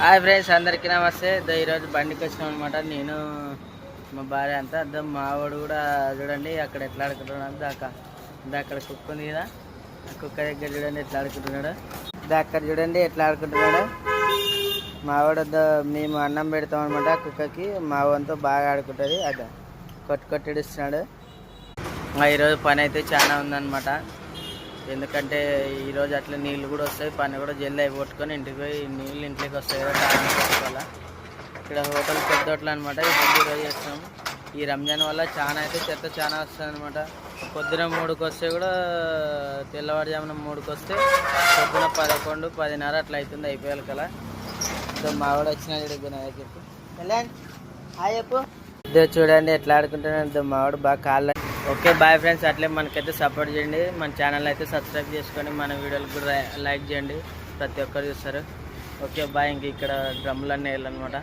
Hi friends అందరికీ నమస్తే. దో ఈరోజు బండికి వచ్చినాం అనమాట నేను మా భార్య అంతా అద్దం మావాడు కూడా చూడండి అక్కడ ఎట్లా ఆడుకుంటున్నాడు దాకా అక్కడ కుక్క ఉంది కదా ఆ కుక్క దగ్గర చూడండి ఎట్లా ఆడుకుంటున్నాడు. అక్కడ చూడండి ఎట్లా ఆడుకుంటున్నాడు. మావాడు మేము అన్నం పెడతాం అనమాట కుక్కకి మావంతో బాగా ఆడుకుంటుంది అదే కొట్టు కొట్టిడుస్తున్నాడు ఈరోజు పని అయితే చాలా ఉందన్నమాట. ఎందుకంటే ఈరోజు అట్లా నీళ్ళు కూడా వస్తాయి పని కూడా జల్దీ అయిపోట్టుకొని ఇంటికి పోయి నీళ్ళు ఇంట్లోకి వస్తాయి కదా ఇక్కడ హోటల్ పెద్ద హోటల్ అనమాట ఇప్పుడు ఈరోజు చేస్తున్నాం ఈ రంజాన్ వల్ల చాలా అయితే చెత్త చాలా వస్తుంది అనమాట పొద్దున మూడుకి వస్తే కూడా తెల్లవారుజామున మూడుకి వస్తే పొద్దున పదకొండు పదిన్నర అట్లా అవుతుంది అయిపోయాలి కదా. సో మావాడు వచ్చిన చూడు చెప్పు. చూడండి ఎట్లా ఆడుకుంటున్నాడు. మావాడు బాగా కాళ్ళ ఓకే బాయ్ ఫ్రెండ్స్. అట్లే మనకైతే సపోర్ట్ చేయండి. మన ఛానల్ అయితే సబ్స్క్రైబ్ చేసుకొని మన వీడియోలు కూడా లైక్ చేయండి. ప్రతి ఒక్కరు చూస్తారు. Okay bye. ఇంక ఇక్కడ డ్రమ్లన్నీ వెళ్ళనమాట.